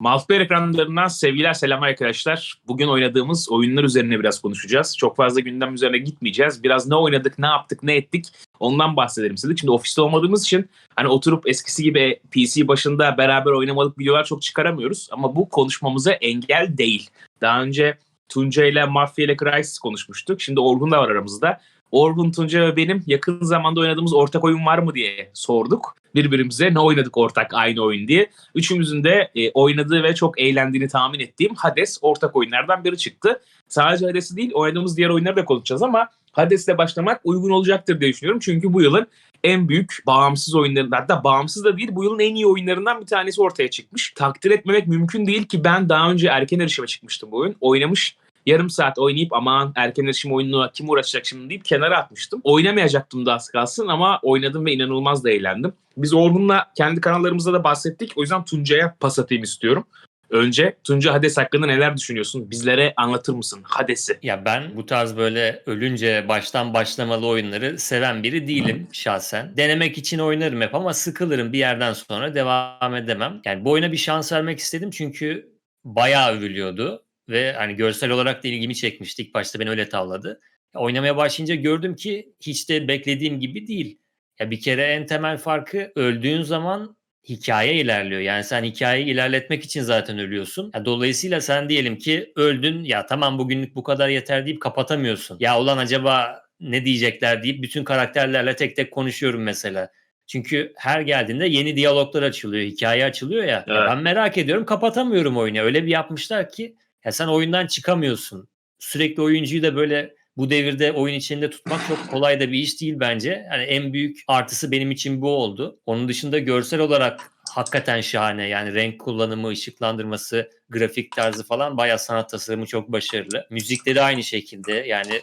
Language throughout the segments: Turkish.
Multiplayer ekranlarından sevgiler selamlar arkadaşlar. Bugün oynadığımız oyunlar üzerine biraz konuşacağız. Çok fazla gündem üzerine gitmeyeceğiz. Biraz ne oynadık, ne yaptık, ne ettik ondan bahsedelim istedik. Şimdi ofiste olmadığımız için hani oturup eskisi gibi PC başında beraber oynamalık videolar çok çıkaramıyoruz. Ama bu konuşmamıza engel değil. Daha önce Tunca ile Mafya ile Crysis konuşmuştuk. Şimdi Orgun da var aramızda. Orgun, Tunca ve benim yakın zamanda oynadığımız ortak oyun var mı diye sorduk. Birbirimize ne oynadık ortak aynı oyun diye. Üçümüzün de e, oynadığı ve çok eğlendiğini tahmin ettiğim Hades ortak oyunlardan biri çıktı. Sadece Hades'i değil oynadığımız diğer oyunları da konuşacağız ama Hades'le başlamak uygun olacaktır diye düşünüyorum. Çünkü bu yılın en büyük bağımsız oyunlarından hatta bağımsız da değil bu yılın en iyi oyunlarından bir tanesi ortaya çıkmış. Takdir etmemek mümkün değil ki ben daha önce erken erişime çıkmıştım bu oyun. Oynamış yarım saat oynayıp aman erken erişim oyununa kim uğraşacak şimdi deyip kenara atmıştım. Oynamayacaktım da az kalsın ama oynadım ve inanılmaz da eğlendim. Biz Orhun'la kendi kanallarımızda da bahsettik. O yüzden Tuncay'a pas atayım istiyorum. Önce Tunca Hades hakkında neler düşünüyorsun? Bizlere anlatır mısın Hades'i? Ya ben bu tarz böyle ölünce baştan başlamalı oyunları seven biri değilim şahsen. Denemek için oynarım hep ama sıkılırım bir yerden sonra devam edemem. Yani bu oyuna bir şans vermek istedim çünkü bayağı övülüyordu ve hani görsel olarak da ilgimi çekmişti. İlk başta beni öyle tavladı. Oynamaya başlayınca gördüm ki hiç de beklediğim gibi değil. Ya bir kere en temel farkı öldüğün zaman hikaye ilerliyor. Yani sen hikayeyi ilerletmek için zaten ölüyorsun. Ya dolayısıyla sen diyelim ki öldün ya tamam bugünlük bu kadar yeter deyip kapatamıyorsun. Ya ulan acaba ne diyecekler deyip bütün karakterlerle tek tek konuşuyorum mesela. Çünkü her geldiğinde yeni diyaloglar açılıyor, hikaye açılıyor ya. Evet. ya ben merak ediyorum kapatamıyorum oyunu. Öyle bir yapmışlar ki ya sen oyundan çıkamıyorsun. Sürekli oyuncuyu da böyle bu devirde oyun içinde tutmak çok kolay da bir iş değil bence. Yani en büyük artısı benim için bu oldu. Onun dışında görsel olarak hakikaten şahane. Yani renk kullanımı, ışıklandırması, grafik tarzı falan bayağı sanat tasarımı çok başarılı. Müzikleri aynı şekilde. Yani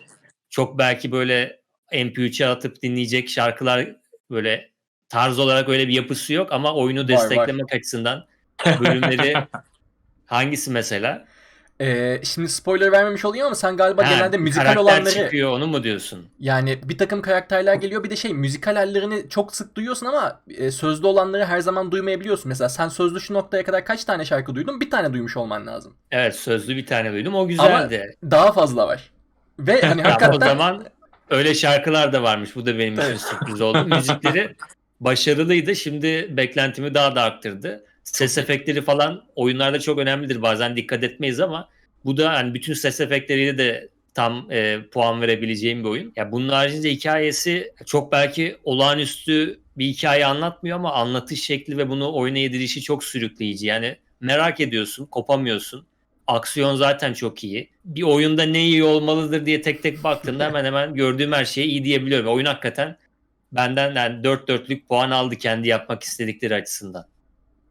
çok belki böyle MP3'e atıp dinleyecek şarkılar böyle tarz olarak öyle bir yapısı yok ama oyunu var. desteklemek açısından bölümleri hangisi mesela? Ee, şimdi spoiler vermemiş olayım ama sen galiba Ha, genelde müzikal olanları çıkıyor onu mu diyorsun? yani bir takım karakterler geliyor bir de şey müzikal hallerini çok sık duyuyorsun ama e, sözlü olanları her zaman duymayabiliyorsun. Mesela sen sözlü şu noktaya kadar kaç tane şarkı duydun? Bir tane duymuş olman lazım. Evet sözlü bir tane duydum o güzeldi. Daha fazla var. Ve hani Ya o hakikaten zaman öyle şarkılar da varmış. Bu da benim için sürpriz oldu. Müzikleri başarılıydı. Şimdi beklentimi daha da arttırdı. Ses efektleri falan oyunlarda çok önemlidir. Bazen dikkat etmeyiz ama bu da hani bütün ses efektleriyle de tam e, puan verebileceğim bir oyun. Ya bunun haricinde hikayesi çok belki olağanüstü bir hikaye anlatmıyor ama anlatış şekli ve bunu oyuna yedirişi çok sürükleyici. Yani merak ediyorsun, kopamıyorsun. Aksiyon zaten çok iyi. Bir oyunda ne iyi olmalıdır diye tek tek baktığımda hemen hemen gördüğüm her şeye iyi diyebiliyorum. Oyun hakikaten benden yani 4 dörtlük puan aldı kendi yapmak istedikleri açısından.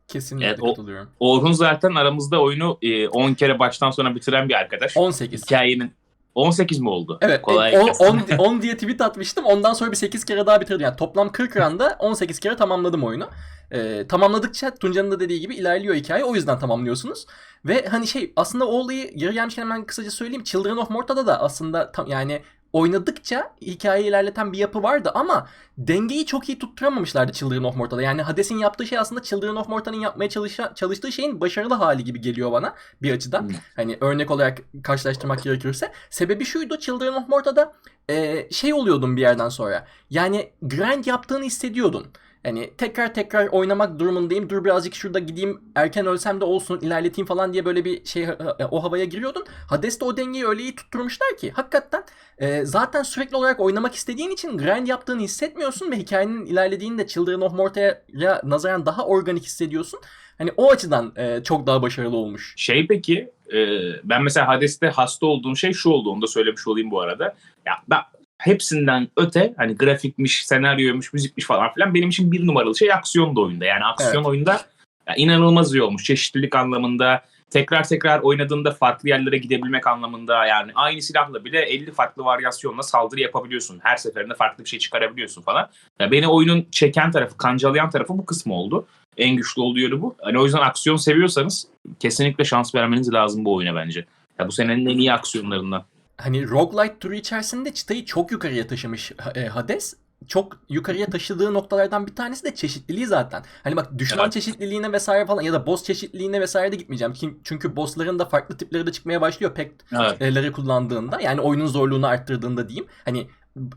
Kesinlikle Evet, katılıyorum. Orhun zaten aramızda oyunu e, 10 kere baştan sona bitiren bir arkadaş. 18. Hikayenin 18 mi oldu? Evet, Kolay 10, gelsin. 10, diye tweet atmıştım. Ondan sonra bir 8 kere daha bitirdim. Yani toplam 40 randa 18 kere tamamladım oyunu. Ee, tamamladıkça Tunca'nın da dediği gibi ilerliyor hikaye. O yüzden tamamlıyorsunuz. Ve hani şey aslında o olayı geri gelmişken hemen kısaca söyleyeyim. Children of Morta'da da aslında tam yani oynadıkça hikayeyi ilerleten bir yapı vardı ama dengeyi çok iyi tutturamamışlardı Children of Morta'da. Yani Hades'in yaptığı şey aslında Children of Morta'nın yapmaya çalışa- çalıştığı şeyin başarılı hali gibi geliyor bana bir açıdan. Hmm. Hani örnek olarak karşılaştırmak gerekirse. Sebebi şuydu Children of Morta'da e, şey oluyordun bir yerden sonra. Yani grind yaptığını hissediyordun. Yani tekrar tekrar oynamak durumundayım. Dur birazcık şurada gideyim erken ölsem de olsun ilerleteyim falan diye böyle bir şey o havaya giriyordun. Hades'te o dengeyi öyle iyi tutturmuşlar ki hakikaten e, zaten sürekli olarak oynamak istediğin için grind yaptığını hissetmiyorsun ve hikayenin ilerlediğini de Children of Morta'ya nazaran daha organik hissediyorsun. Hani o açıdan e, çok daha başarılı olmuş. Şey peki e, ben mesela Hades'te hasta olduğum şey şu oldu onu da söylemiş olayım bu arada. Ya ben hepsinden öte hani grafikmiş, senaryoymuş, müzikmiş falan filan benim için bir numaralı şey aksiyon da oyunda. Yani aksiyon Evet. oyunda ya inanılmaz iyi olmuş. Çeşitlilik anlamında, tekrar tekrar oynadığında farklı yerlere gidebilmek anlamında yani aynı silahla bile 50 farklı varyasyonla saldırı yapabiliyorsun. Her seferinde farklı bir şey çıkarabiliyorsun falan. Ya beni oyunun çeken tarafı, kancalayan tarafı bu kısmı oldu. En güçlü olduğu yönü bu. Hani o yüzden aksiyon seviyorsanız kesinlikle şans vermeniz lazım bu oyuna bence. Ya bu senenin en iyi aksiyonlarından. Hani roguelite türü içerisinde çıtayı çok yukarıya taşımış e, Hades. çok yukarıya taşıdığı noktalardan bir tanesi de çeşitliliği zaten. Hani bak düşman Evet. çeşitliliğine vesaire falan ya da boss çeşitliliğine vesaire de gitmeyeceğim. Çünkü bossların da farklı tipleri de çıkmaya başlıyor pek Evet. kullandığında yani oyunun zorluğunu arttırdığında diyeyim. Hani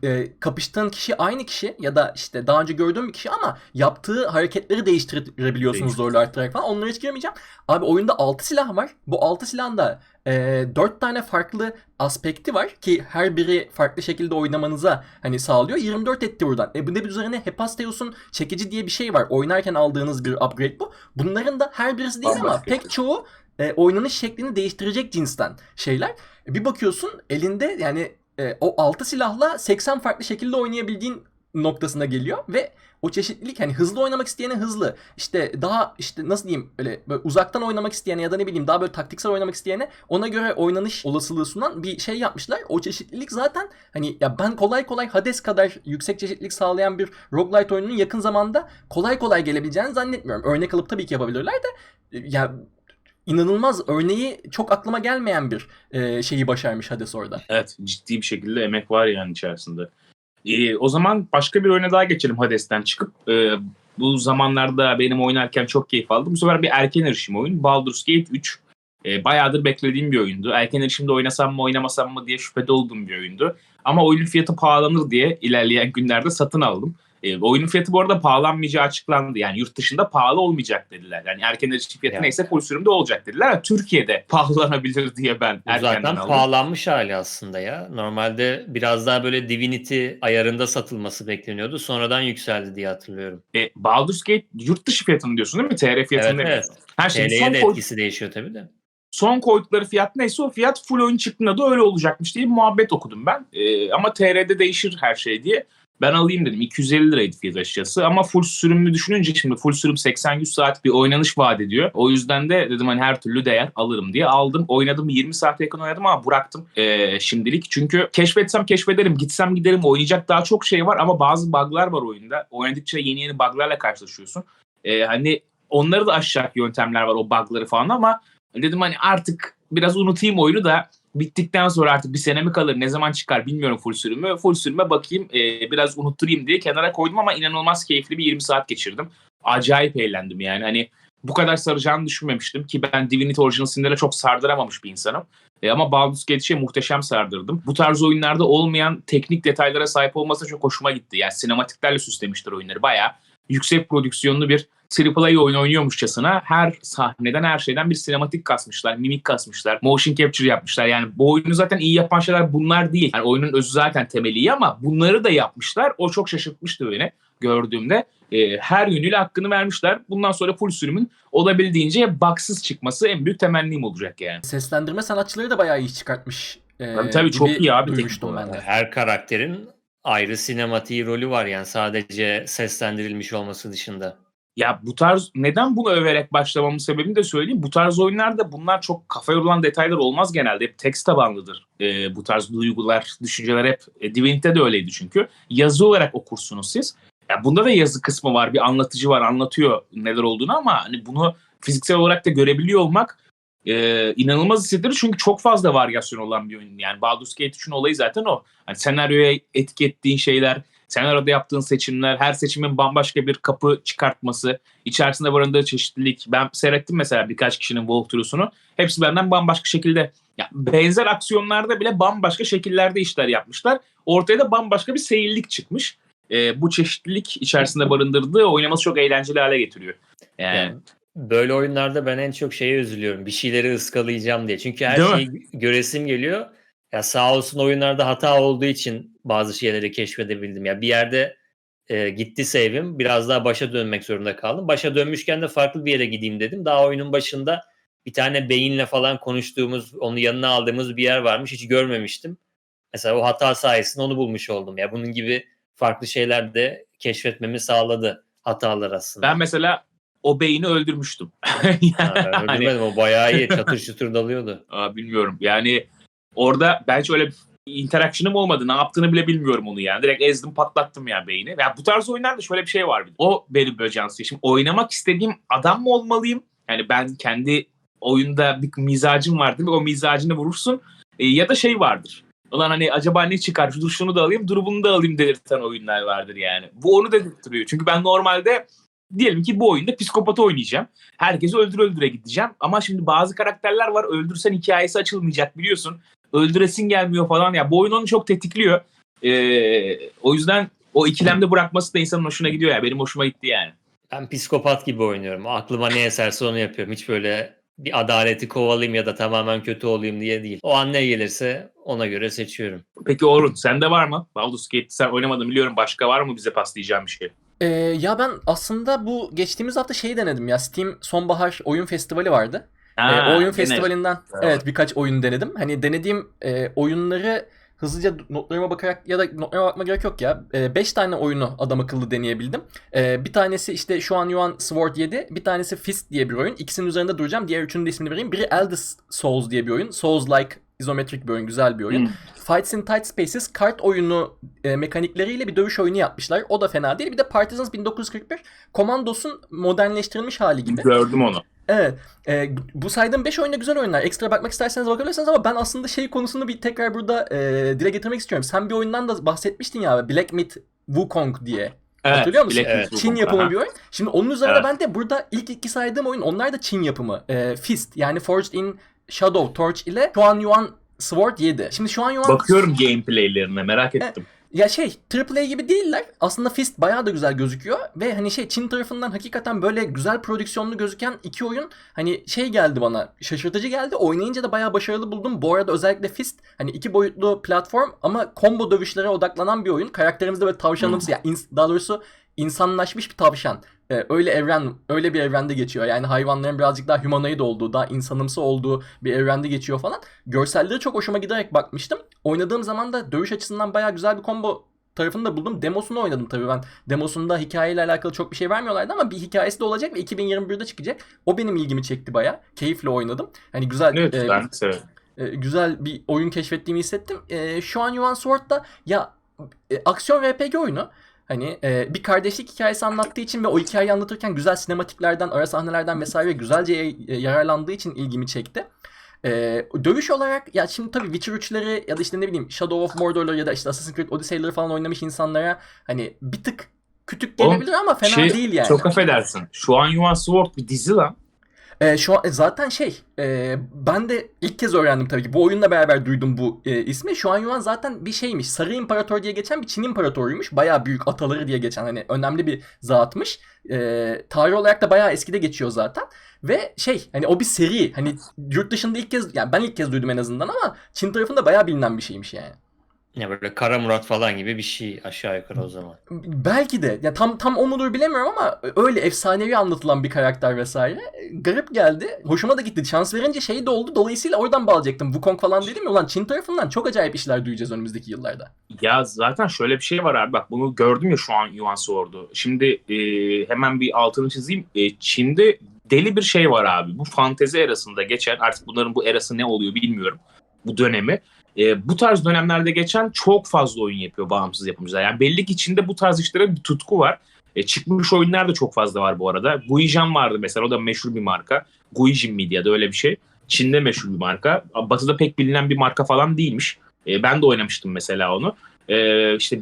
e, kapıştığın kişi aynı kişi ya da işte daha önce gördüğün bir kişi ama yaptığı hareketleri değiştirebiliyorsunuz Değiştir. zorluğu arttırarak falan. Onlara hiç girmeyeceğim. Abi oyunda 6 silah var. Bu 6 silahın da e, 4 tane farklı aspekti var ki her biri farklı şekilde oynamanıza hani sağlıyor. 24 etti buradan. E bunun bir üzerine Hephaestus'un çekici diye bir şey var. Oynarken aldığınız bir upgrade bu. Bunların da her birisi değil ama pek çoğu e, oynanış şeklini değiştirecek cinsten şeyler. E, Bir bakıyorsun elinde yani e, o 6 silahla 80 farklı şekilde oynayabildiğin noktasına geliyor ve o çeşitlilik hani hızlı oynamak isteyene hızlı işte daha işte nasıl diyeyim öyle, böyle uzaktan oynamak isteyene ya da ne bileyim daha böyle taktiksel oynamak isteyene ona göre oynanış olasılığı sunan bir şey yapmışlar. O çeşitlilik zaten hani ya ben kolay kolay Hades kadar yüksek çeşitlilik sağlayan bir roguelite oyununun yakın zamanda kolay kolay gelebileceğini zannetmiyorum. Örnek alıp tabii ki yapabilirler de ya inanılmaz örneği çok aklıma gelmeyen bir e, şeyi başarmış Hades orada. Evet ciddi bir şekilde emek var yani içerisinde. Ee, o zaman başka bir oyuna daha geçelim Hades'ten çıkıp. Ee, bu zamanlarda benim oynarken çok keyif aldım. Bu sefer bir erken erişim oyun. Baldur's Gate 3. Ee, bayağıdır beklediğim bir oyundu. Erken erişimde oynasam mı oynamasam mı diye şüphede olduğum bir oyundu. Ama oyunun fiyatı pahalanır diye ilerleyen günlerde satın aldım. E, oyunun fiyatı bu arada pahalanmayacağı açıklandı. Yani yurt dışında pahalı olmayacak dediler. Yani erken erişim fiyatı Yani. neyse sürümde olacak dediler. Ama Türkiye'de pahalanabilir diye ben erkenden zaten aldım. pahalanmış hali aslında ya. Normalde biraz daha böyle Divinity ayarında satılması bekleniyordu. Sonradan yükseldi diye hatırlıyorum. E, Baldur's Gate yurt dışı fiyatını diyorsun değil mi? TR fiyatını Evet, evet. Her şey TL'ye son, de koy- etkisi değişiyor tabii de. son koydukları fiyat neyse o fiyat full oyun çıktığında da öyle olacakmış diye muhabbet okudum ben. E, ama TR'de değişir her şey diye. Ben alayım dedim. 250 liraydı fiyat açıkçası. Ama full sürümlü düşününce şimdi full sürüm 80-100 saat bir oynanış vaat ediyor. O yüzden de dedim hani her türlü değer alırım diye aldım. Oynadım 20 saate yakın oynadım ama bıraktım e, şimdilik. Çünkü keşfetsem keşfederim. Gitsem giderim. Oynayacak daha çok şey var ama bazı bug'lar var oyunda. Oynadıkça yeni yeni bug'larla karşılaşıyorsun. E, hani onları da aşacak yöntemler var o bug'ları falan ama dedim hani artık biraz unutayım oyunu da bittikten sonra artık bir sene mi kalır ne zaman çıkar bilmiyorum full sürümü. Full sürüme bakayım e, biraz unutturayım diye kenara koydum ama inanılmaz keyifli bir 20 saat geçirdim. Acayip eğlendim yani hani bu kadar saracağını düşünmemiştim ki ben Divinity Original Sin'lere çok sardıramamış bir insanım. E, ama Baldur's Gate'e muhteşem sardırdım. Bu tarz oyunlarda olmayan teknik detaylara sahip olması çok hoşuma gitti. Yani sinematiklerle süslemişler oyunları. Bayağı yüksek prodüksiyonlu bir AAA oyun oynuyormuşçasına her sahneden her şeyden bir sinematik kasmışlar, mimik kasmışlar, motion capture yapmışlar. Yani bu oyunu zaten iyi yapan şeyler bunlar değil. Yani oyunun özü zaten temeli iyi ama bunları da yapmışlar. O çok şaşırtmıştı beni gördüğümde. Ee, her yönüyle hakkını vermişler. Bundan sonra full sürümün olabildiğince baksız çıkması en büyük temennim olacak yani. Seslendirme sanatçıları da bayağı iyi çıkartmış. e, Tabii tabii, çok iyi abi Duymuştum ben de. Her karakterin ayrı sinematiği rolü var yani sadece seslendirilmiş olması dışında. Ya bu tarz neden bunu överek başlamamın sebebini de söyleyeyim. Bu tarz oyunlarda bunlar çok kafa yorulan detaylar olmaz genelde. Hep tekst tabanlıdır. Ee, bu tarz duygular, düşünceler hep e, Divinity'de de öyleydi çünkü. Yazı olarak okursunuz siz. Ya bunda da yazı kısmı var. Bir anlatıcı var, anlatıyor neler olduğunu ama hani bunu fiziksel olarak da görebiliyor olmak e, inanılmaz hissettirir. Çünkü çok fazla varyasyon olan bir oyun. Yani Baldur's Gate 3'ün olayı zaten o. Hani senaryoya etki ettiğin şeyler, senaryoda yaptığın seçimler, her seçimin bambaşka bir kapı çıkartması, içerisinde barındığı çeşitlilik. Ben seyrettim mesela birkaç kişinin walkthrough'sunu. Hepsi benden bambaşka şekilde, ya benzer aksiyonlarda bile bambaşka şekillerde işler yapmışlar. Ortaya da bambaşka bir seyirlik çıkmış. Ee, bu çeşitlilik içerisinde barındırdığı oynaması çok eğlenceli hale getiriyor. Yani, Yani böyle oyunlarda ben en çok şeye üzülüyorum. Bir şeyleri ıskalayacağım diye. Çünkü her Değil mi? şeyi göresim geliyor. Ya sağ olsun oyunlarda hata olduğu için bazı şeyleri keşfedebildim. Ya bir yerde e, gitti save'im. Biraz daha başa dönmek zorunda kaldım. Başa dönmüşken de farklı bir yere gideyim dedim. Daha oyunun başında bir tane beyinle falan konuştuğumuz, onu yanına aldığımız bir yer varmış. Hiç görmemiştim. Mesela o hata sayesinde onu bulmuş oldum. Ya bunun gibi farklı şeyler de keşfetmemi sağladı hatalar aslında. ben mesela o beyni öldürmüştüm. Ha, öldürmedim. O bayağı iyi. Çatır çutur dalıyordu. Aa, bilmiyorum. Yani orada ben şöyle interaction'ım olmadı. Ne yaptığını bile bilmiyorum onu yani. Direkt ezdim patlattım ya beyni. Ya bu tarz oyunlarda şöyle bir şey var. bir. O benim böyle can. Şimdi oynamak istediğim adam mı olmalıyım? Yani ben kendi oyunda bir mizacım vardır. O mizacını vurursun. E, ya da şey vardır. Ulan hani acaba ne çıkar? Dur şunu da alayım, dur bunu da alayım dedirten oyunlar vardır yani. Bu onu dedirtiyor. Çünkü ben normalde diyelim ki bu oyunda psikopatı oynayacağım. Herkesi öldür öldüre gideceğim. Ama şimdi bazı karakterler var öldürsen hikayesi açılmayacak biliyorsun. Öldüresin gelmiyor falan. Ya bu oyun onu çok tetikliyor. Ee, o yüzden o ikilemde bırakması da insanın hoşuna gidiyor ya. Benim hoşuma gitti yani. Ben psikopat gibi oynuyorum. Aklıma ne eserse onu yapıyorum. Hiç böyle bir adaleti kovalayayım ya da tamamen kötü olayım diye değil. O an ne gelirse ona göre seçiyorum. Peki Orhun sende var mı? Baldur's Gate sen oynamadın biliyorum. Başka var mı bize paslayacağım bir şey? Ee, ya ben aslında bu geçtiğimiz hafta şeyi denedim ya. Steam Sonbahar Oyun Festivali vardı. Ha, Ee, o oyun gene- festivalinden Evet. evet birkaç oyun denedim. Hani denediğim e, oyunları hızlıca notlarıma bakarak ya da notlarıma bakma gerek yok ya. 5 tane oyunu adam akıllı deneyebildim. E, bir tanesi işte şu an Yuan Sword 7, bir tanesi Fist diye bir oyun. İkisinin üzerinde duracağım. Diğer üçünün de ismini vereyim. Biri Elder Souls diye bir oyun. Souls-like izometrik bir oyun, güzel bir oyun. Hmm. Fights in Tight Spaces kart oyunu e, mekanikleriyle bir dövüş oyunu yapmışlar. O da fena değil. Bir de Partisans 1941 Commandos'un modernleştirilmiş hali gibi. Gördüm onu. Evet. E, bu saydığım 5 oyunda güzel oyunlar. Ekstra bakmak isterseniz bakabilirsiniz ama ben aslında şey konusunu bir tekrar burada e, dile getirmek istiyorum. Sen bir oyundan da bahsetmiştin ya Black Myth Wukong diye. Hatırlıyor musun? Black Evet. Çin yapımı Aha. bir oyun. Şimdi onun üzerine Evet. ben de burada ilk iki saydığım oyun onlar da Çin yapımı. E, Fist yani Forged in Shadow Torch ile Xuan Yuan Sword 7. Şimdi Xuan Yuan Bakıyorum gameplaylerine merak ettim. Ya şey AAA gibi değiller. Aslında Fist bayağı da güzel gözüküyor ve hani şey Çin tarafından hakikaten böyle güzel prodüksiyonlu gözüken iki oyun hani şey geldi bana şaşırtıcı geldi. Oynayınca da bayağı başarılı buldum. Bu arada özellikle Fist hani iki boyutlu platform ama combo dövüşlere odaklanan bir oyun. Karakterimiz de böyle tavşanımsı yani ins- daha doğrusu insanlaşmış bir tavşan. Ee, öyle evren, öyle bir evrende geçiyor. Yani hayvanların birazcık daha humanoid olduğu, daha insanımsı olduğu bir evrende geçiyor falan. Görselleri çok hoşuma giderek bakmıştım. Oynadığım zaman da dövüş açısından bayağı güzel bir combo tarafını da buldum. Demosunu oynadım tabii ben. Demosunda hikayeyle alakalı çok bir şey vermiyorlardı ama bir hikayesi de olacak ve 2021'de çıkacak. O benim ilgimi çekti bayağı. Keyifle oynadım. Hani güzel Evet e, ben e, güzel bir oyun keşfettiğimi hissettim. E, şu an Yuan Sword da ya e, aksiyon RPG oyunu. Hani e, bir kardeşlik hikayesi anlattığı için ve o hikayeyi anlatırken güzel sinematiklerden, ara sahnelerden vesaire güzelce y- yararlandığı için ilgimi çekti. E, dövüş olarak ya şimdi tabii Witcher 3'leri ya da işte ne bileyim Shadow of Mordor'ları ya da işte Assassin's Creed Odyssey'leri falan oynamış insanlara hani bir tık kütük Oğlum, gelebilir ama fena Şey, değil yani. Çok affedersin. Şu an Yuan Sword bir dizi lan. E, şu an e, zaten şey e, ben de ilk kez öğrendim tabii ki bu oyunla beraber duydum bu e, ismi. Şu an Yuan zaten bir şeymiş. Sarı İmparator diye geçen bir Çin imparatoruymuş. Bayağı büyük ataları diye geçen hani önemli bir zatmış. E, tarih olarak da bayağı eskide geçiyor zaten. Ve şey hani o bir seri hani yurt dışında ilk kez yani ben ilk kez duydum en azından ama Çin tarafında bayağı bilinen bir şeymiş yani. Ya böyle Kara Murat falan gibi bir şey aşağı yukarı o zaman. Belki de ya tam tam o mudur bilemiyorum ama öyle efsanevi anlatılan bir karakter vesaire. Garip geldi. Hoşuma da gitti. Şans verince şey de oldu. Dolayısıyla oradan bağlayacaktım. Wukong falan dedim ya. Ulan Çin tarafından çok acayip işler duyacağız önümüzdeki yıllarda. Ya zaten şöyle bir şey var abi bak bunu gördüm ya şu an Yuan Sword'u. Şimdi e, hemen bir altını çizeyim. E, Çin'de deli bir şey var abi. Bu fantezi erasında geçen artık bunların bu erası ne oluyor bilmiyorum. Bu dönemi. E, bu tarz dönemlerde geçen çok fazla oyun yapıyor bağımsız yapımcılar. Yani belli ki Çin'de bu tarz işlere bir tutku var. E, çıkmış oyunlar da çok fazla var bu arada. Guijan vardı mesela o da meşhur bir marka. Guijin Media'da öyle bir şey. Çin'de meşhur bir marka. Batı'da pek bilinen bir marka falan değilmiş. E, ben de oynamıştım mesela onu. E, işte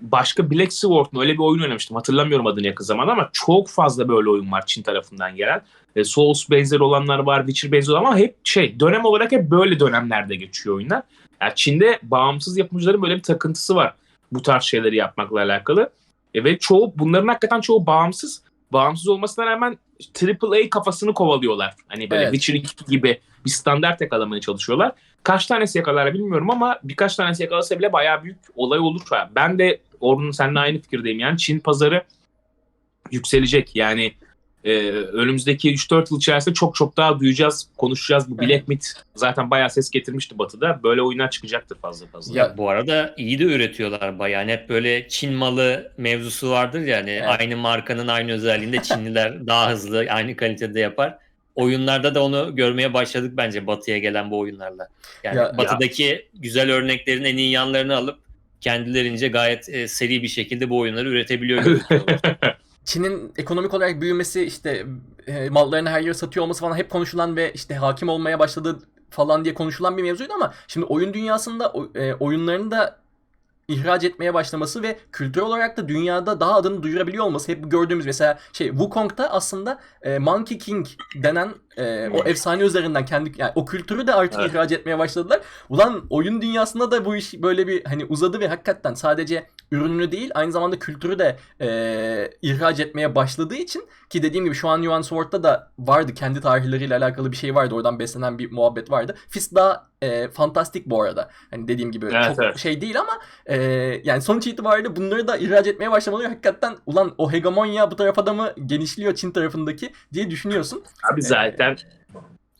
başka Black Sword mu öyle bir oyun oynamıştım. Hatırlamıyorum adını yakın zamanda ama çok fazla böyle oyun var Çin tarafından gelen. E, Souls benzeri olanlar var, Witcher benzeri ama hep şey dönem olarak hep böyle dönemlerde geçiyor oyunlar. Yani Çin'de bağımsız yapımcıların böyle bir takıntısı var bu tarz şeyleri yapmakla alakalı. E, ve çoğu bunların hakikaten çoğu bağımsız. Bağımsız olmasına rağmen AAA kafasını kovalıyorlar. Hani böyle Evet. Witcher 2 gibi bir standart yakalamaya çalışıyorlar. Kaç tanesi yakalar bilmiyorum ama birkaç tanesi yakalasa bile bayağı büyük olay olur. Ben de Orhun seninle aynı fikirdeyim. Yani Çin pazarı yükselecek. Yani e, önümüzdeki 3-4 yıl içerisinde çok çok daha duyacağız, konuşacağız. Bu Black Myth zaten bayağı ses getirmişti Batı'da. Böyle oyunlar çıkacaktır fazla fazla. Ya- Bu arada iyi de üretiyorlar bayağı. Hep böyle Çin malı mevzusu vardır yani. Evet. Aynı markanın aynı özelliğinde Çinliler daha hızlı, aynı kalitede yapar. Oyunlarda da onu görmeye başladık bence Batı'ya gelen bu oyunlarla. Yani Ya- Batı'daki güzel örneklerin en iyi yanlarını alıp kendilerince gayet e, seri bir şekilde bu oyunları üretebiliyor. Çin'in ekonomik olarak büyümesi işte e, mallarını her yere satıyor olması falan hep konuşulan ve işte hakim olmaya başladığı falan diye konuşulan bir mevzuydu ama şimdi oyun dünyasında e, oyunlarını da ihraç etmeye başlaması ve kültür olarak da dünyada daha adını duyurabiliyor olması hep gördüğümüz mesela şey Wukong'da aslında e, Monkey King denen e, o efsane üzerinden kendi yani o kültürü de artık Evet. ihraç etmeye başladılar. Ulan oyun dünyasında da bu iş böyle bir hani uzadı ve hakikaten sadece ürününü değil aynı zamanda kültürü de e, ihraç etmeye başladığı için ki dediğim gibi şu an Yuan Sword'da da vardı kendi tarihleriyle alakalı bir şey vardı oradan beslenen bir muhabbet vardı. Fist daha e, fantastik bu arada. Hani dediğim gibi Evet, çok evet. şey değil ama e, yani sonuç itibariyle bunları da ihraç etmeye başlamaları hakikaten ulan o hegemonya bu tarafa da mı genişliyor Çin tarafındaki diye düşünüyorsun. Abi zaten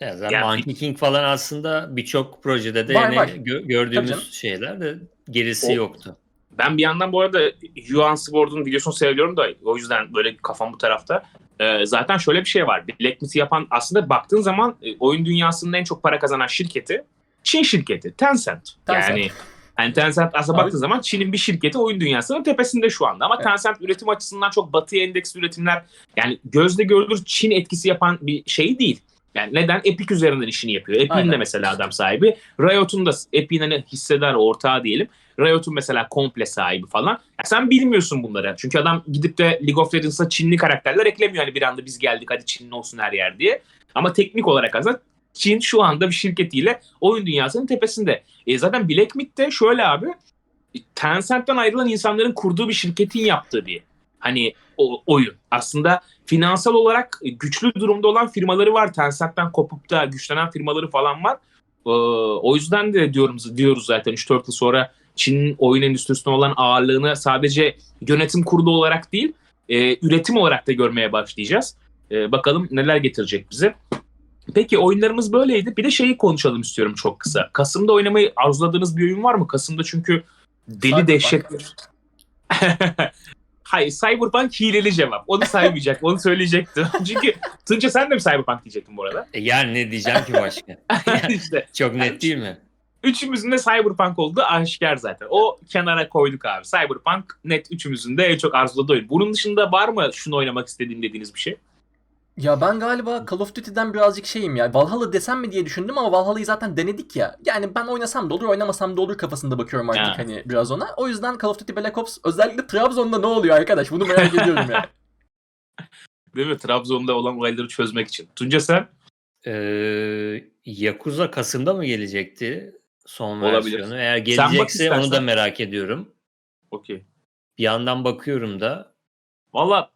Ya zaten Yani- Monkey King falan aslında birçok projede de Var, yani var. gö- gördüğümüz şeyler de gerisi O- yoktu. Ben bir yandan bu arada Yuan Sword'un videosunu seviyorum da o yüzden böyle kafam bu tarafta. Ee, zaten şöyle bir şey var. Black Myth'i yapan aslında baktığın zaman e, oyun dünyasının en çok para kazanan şirketi Çin şirketi Tencent. Tencent. Yani yani Tencent aslında Abi- baktığın zaman Çin'in bir şirketi oyun dünyasının tepesinde şu anda. Ama Evet. Tencent üretim açısından çok batıya endeksli üretimler yani gözle görülür Çin etkisi yapan bir şey değil. Yani neden? Epic üzerinden işini yapıyor. Epic'in de mesela adam sahibi. Riot'un da Epic'in hani hissedar ortağı diyelim. Riot'un mesela komple sahibi falan. Ya sen bilmiyorsun bunları. Çünkü adam gidip de League of Legends'a Çinli karakterler eklemiyor. Hani bir anda biz geldik hadi Çinli olsun her yer diye. Ama teknik olarak aslında Çin şu anda bir şirketiyle oyun dünyasının tepesinde. E zaten Black Myth de şöyle abi. Tencent'ten ayrılan insanların kurduğu bir şirketin yaptığı bir hani o, oyun. Aslında finansal olarak güçlü durumda olan firmaları var. Tencent'ten kopup da güçlenen firmaları falan var. Ee, o yüzden de diyorum diyoruz zaten 3-4 yıl sonra Çin'in oyun endüstrisine olan ağırlığını sadece yönetim kurulu olarak değil, e, üretim olarak da görmeye başlayacağız. E, bakalım neler getirecek bize. Peki oyunlarımız böyleydi. Bir de şeyi konuşalım istiyorum çok kısa. Kasım'da oynamayı arzuladığınız bir oyun var mı? Kasım'da çünkü deli Cyberpunk. dehşet Hayır Cyberpunk hileli cevap. Onu saymayacak. Onu söyleyecektim. Çünkü Tunca sen de mi Cyberpunk diyecektin bu arada? E yani ne diyeceğim ki başka? işte Çok net değil mi? Üçümüzün de Cyberpunk olduğu aşikar zaten. O kenara koyduk abi. Cyberpunk net üçümüzün de en çok arzuladığı oyun. Bunun dışında var mı şunu oynamak istediğim dediğiniz bir şey? Ya ben galiba Call of Duty'den birazcık şeyim ya. Valhalla desem mi diye düşündüm ama Valhalla'yı zaten denedik ya. Yani ben oynasam da olur, oynamasam da olur kafasında bakıyorum artık Ha. hani biraz ona. O yüzden Call of Duty Black Ops özellikle Trabzon'da ne oluyor arkadaş? Bunu merak ediyorum ya. Değil mi? Trabzon'da olan olayları çözmek için. Tunca sen? Ee, Yakuza Kasım'da mı gelecekti son Olabilir. versiyonu? Eğer gelecekse onu da merak ediyorum. Okey. Bir yandan bakıyorum da. Valla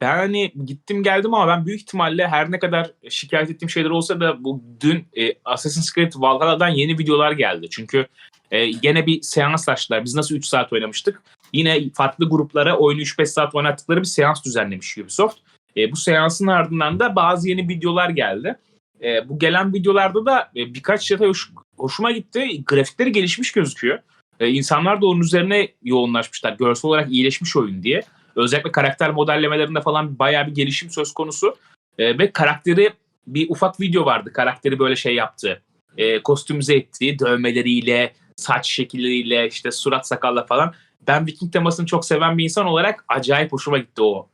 ben hani gittim geldim ama ben büyük ihtimalle her ne kadar şikayet ettiğim şeyler olsa da bu dün e, Assassin's Creed Valhalla'dan yeni videolar geldi. Çünkü e, gene bir seans açtılar. Biz nasıl 3 saat oynamıştık? Yine farklı gruplara oyunu 3-5 saat oynattıkları bir seans düzenlemiş Ubisoft. E, bu seansın ardından da bazı yeni videolar geldi. E, bu gelen videolarda da e, birkaç hoş- hoşuma gitti. Grafikleri gelişmiş gözüküyor. E, insanlar da onun üzerine yoğunlaşmışlar. Görsel olarak iyileşmiş oyun diye. Özellikle karakter modellemelerinde falan bayağı bir gelişim söz konusu. E, ve karakteri bir ufak video vardı. Karakteri böyle şey yaptı. E, kostümize ettiği dövmeleriyle, saç şekilleriyle, işte surat sakalla falan. Ben Viking temasını çok seven bir insan olarak acayip hoşuma gitti o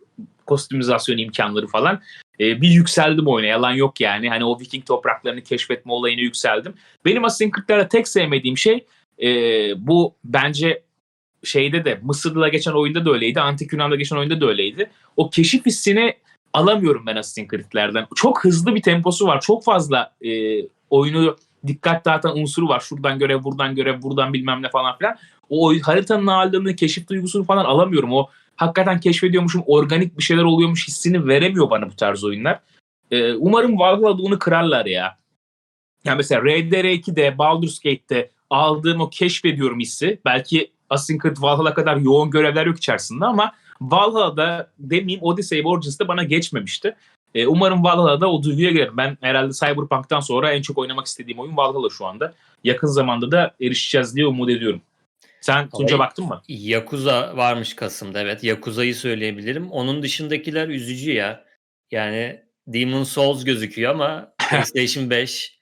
kostümizasyon imkanları falan. E, bir yükseldim oyuna yalan yok yani. Hani o Viking topraklarını keşfetme olayına yükseldim. Benim Assassin's Creed'lerde tek sevmediğim şey e, bu bence şeyde de Mısır'da geçen oyunda da öyleydi. Antik Yunan'da geçen oyunda da öyleydi. O keşif hissini alamıyorum ben Assassin's Creed'lerden. Çok hızlı bir temposu var. Çok fazla e, oyunu dikkat dağıtan unsuru var. Şuradan görev, buradan görev, buradan bilmem ne falan filan. O haritanın ağırlığını, keşif duygusunu falan alamıyorum. O hakikaten keşfediyormuşum, organik bir şeyler oluyormuş hissini veremiyor bana bu tarz oyunlar. E, umarım Valhalla'da onu kırarlar ya. Yani mesela RDR2'de, Baldur's Gate'de aldığım o keşfediyorum hissi. Belki Assassin's Creed Valhalla kadar yoğun görevler yok içerisinde ama Valhalla'da demeyeyim Odyssey ve Origins'de bana geçmemişti. E, umarım Valhalla'da o duyguya girerim. Ben herhalde Cyberpunk'tan sonra en çok oynamak istediğim oyun Valhalla şu anda. Yakın zamanda da erişeceğiz diye umut ediyorum. Sen Tunca baktın mı? Yakuza varmış Kasım'da evet. Yakuza'yı söyleyebilirim. Onun dışındakiler üzücü ya. Yani Demon Souls gözüküyor ama PlayStation 5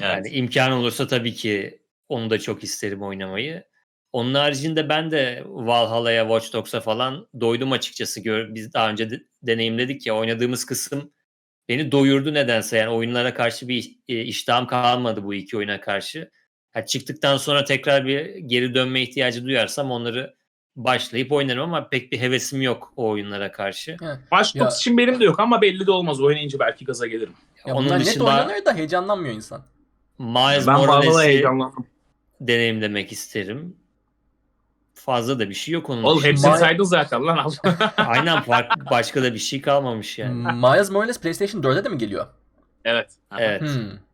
yani imkan olursa tabii ki onu da çok isterim oynamayı. Onun haricinde ben de Valhalla'ya, Watch Dogs'a falan doydum açıkçası. Biz daha önce de, deneyimledik ya oynadığımız kısım beni doyurdu nedense. Yani oyunlara karşı bir e, iştahım kalmadı bu iki oyuna karşı. Ha, çıktıktan sonra tekrar bir geri dönme ihtiyacı duyarsam onları başlayıp oynarım ama pek bir hevesim yok o oyunlara karşı. Dogs için benim de yok ama belli de olmaz. Oynayınca belki gaza gelirim. Ya Onun bunlar net oynanır da heyecanlanmıyor insan. Miles Ben Morales'i heyecanlandım. deneyimlemek isterim. Fazla da bir şey yok onun Oğlum dışında. hepsini May- saydın zaten lan. Aynen fark, başka da bir şey kalmamış yani. Miles Morales PlayStation 4'e de mi geliyor? evet. Evet. Hmm.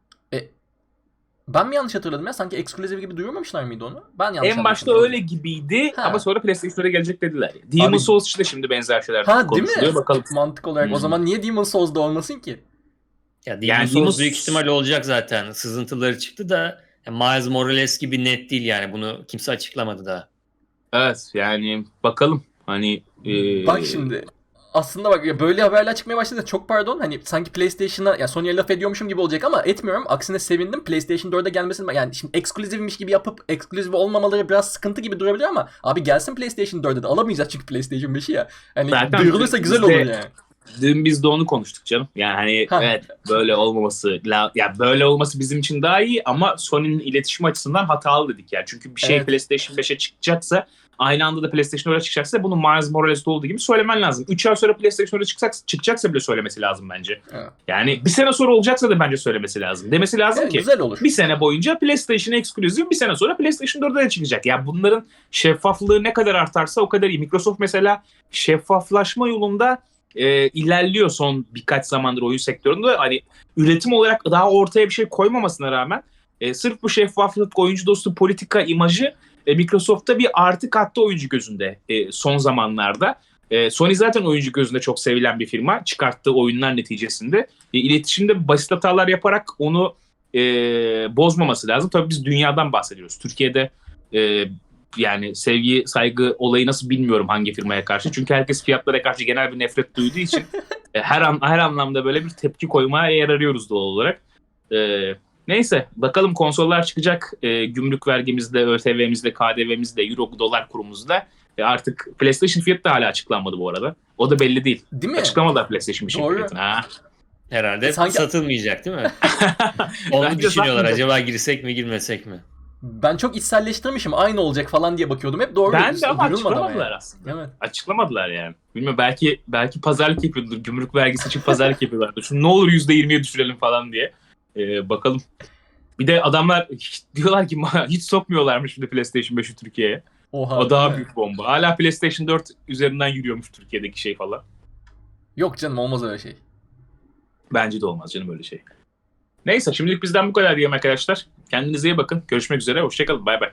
Ben mi yanlış hatırladım ya? Sanki ekskluziv gibi duyurmamışlar mıydı onu? Ben yanlış En başta öyle gibiydi Ha. ama sonra PlayStation'a gelecek dediler. Demon Abi- Souls için de şimdi benzer şeyler Ha değil konuşuluyor. mi? Bakalım. Mantık olarak. O Hmm. zaman niye Demon Souls'da olmasın ki? Ya Demon Yani Souls Demon- büyük ihtimal olacak zaten. Sızıntıları çıktı da Miles Morales gibi net değil yani. Bunu kimse açıklamadı daha. Evet yani bakalım. Hani e, Bak şimdi. Aslında bak ya böyle haberler çıkmaya başladı. Çok pardon. Hani sanki PlayStation'a ya Sony'ye laf ediyormuşum gibi olacak ama etmiyorum. Aksine sevindim. PlayStation 4'e gelmesini yani şimdi ekskluzivmiş gibi yapıp ekskluzif olmamaları biraz sıkıntı gibi durabilir ama abi gelsin PlayStation 4'e de alamayacağız çünkü PlayStation 5'i ya. Hani Zaten duyurulursa güzel olur yani. Dün biz de onu konuştuk canım. Yani hani Ha. evet böyle olmaması la, ya böyle olması bizim için daha iyi ama Sony'nin iletişim açısından hatalı dedik yani. Çünkü bir şey Evet. PlayStation 5'e çıkacaksa aynı anda da PlayStation 4'e çıkacaksa bunu Miles Morales'te olduğu gibi söylemen lazım. 3 ay sonra PlayStation 4'e çıkacak, çıkacaksa bile söylemesi lazım bence. Evet. Yani bir sene sonra olacaksa da bence söylemesi lazım. Demesi lazım Evet, ki güzel olur. bir sene boyunca PlayStation Exclusive bir sene sonra PlayStation 4'e de çıkacak. Ya bunların şeffaflığı ne kadar artarsa o kadar iyi. Microsoft mesela şeffaflaşma yolunda e, ilerliyor son birkaç zamandır oyun sektöründe. Hani üretim olarak daha ortaya bir şey koymamasına rağmen e, sırf bu şeffaflık, oyuncu dostu politika imajı e, Microsoft'ta bir artı kattı oyuncu gözünde e, son zamanlarda. E, Sony zaten oyuncu gözünde çok sevilen bir firma. Çıkarttığı oyunlar neticesinde. E, iletişimde basit hatalar yaparak onu e, bozmaması lazım. Tabii biz dünyadan bahsediyoruz. Türkiye'de e, yani sevgi, saygı olayı nasıl bilmiyorum hangi firmaya karşı. Çünkü herkes fiyatlara karşı genel bir nefret duyduğu için e, her an, her anlamda böyle bir tepki koymaya yer doğal olarak. E, neyse bakalım konsollar çıkacak. E, gümrük vergimizde, ÖTV'mizde, KDV'mizde, Euro dolar kurumuzda. E, artık PlayStation fiyatı da hala açıklanmadı bu arada. O da belli değil. Değil mi? Açıklamadılar PlayStation 5'in Doğru. fiyatını. Ha. Herhalde Sanki- satılmayacak değil mi? Onu Bence düşünüyorlar. satmayacak. Acaba girsek mi girmesek mi? Ben çok içselleştirmişim. Aynı olacak falan diye bakıyordum. Hep doğru. Ben de ama açıklamadılar yani. aslında. Evet. Açıklamadılar yani. Bilmiyorum belki belki pazarlık yapıyordur. Gümrük vergisi için pazarlık yapıyorlardı. Şunu ne olur %20'ye düşürelim falan diye. Ee, bakalım. Bir de adamlar hiç- diyorlar ki hiç sokmuyorlarmış de PlayStation 5'i Türkiye'ye. Oha. O daha büyük bomba. Hala PlayStation 4 üzerinden yürüyormuş Türkiye'deki şey falan. Yok canım olmaz öyle şey. Bence de olmaz canım öyle şey. Neyse şimdilik bizden bu kadar diyelim arkadaşlar. Kendinize iyi bakın. Görüşmek üzere. Hoşçakalın. Bay bay.